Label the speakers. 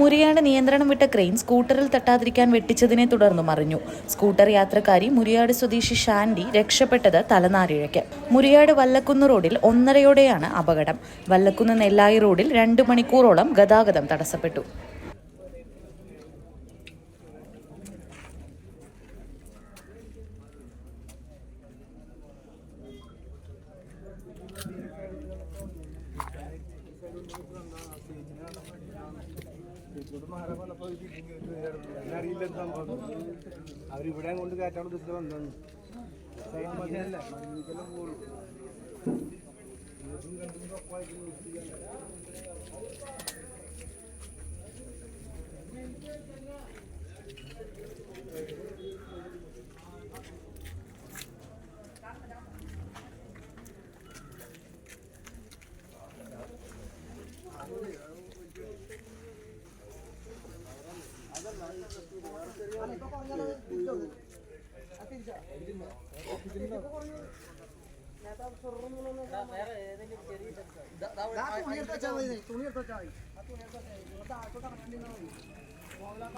Speaker 1: മുരിയാട് നിയന്ത്രണം വിട്ട ക്രെയിൻ സ്കൂട്ടറിൽ തട്ടാതിരിക്കാൻ വെട്ടിച്ചതിനെ തുടർന്ന് മറിഞ്ഞു സ്കൂട്ടർ യാത്രക്കാരി മുരിയാട് സ്വദേശി ഷാൻഡി രക്ഷപ്പെട്ടത് തലനാരിഴയ്ക്ക്. മുരിയാട് വല്ലക്കുന്ന് റോഡിൽ ഒന്നരയോടെയാണ് അപകടം. വല്ലക്കുന്ന് നെല്ലായി റോഡിൽ രണ്ട് മണിക്കൂറോളം ഗതാഗതം തടസ്സപ്പെട്ടു.
Speaker 2: അറിയില്ല സംഭവം അവരിവിടെ കൊണ്ട് കയറ്റാൻ ഉദ്ദേശിച്ച് വന്നു മതിയല്ല മതിയെല്ലാം പോകും
Speaker 3: തുണി എടുത്ത് വെച്ചാൽ മതി തുണി എടുത്ത് വെച്ചാൽ മതി ആ തുണി എടുത്ത് വെച്ചാൽ മതി ഇവിടുത്തെ ആൾക്കൂട്ടം കണ്ടിട്ടുണ്ടാവും മോഹൻലാൽ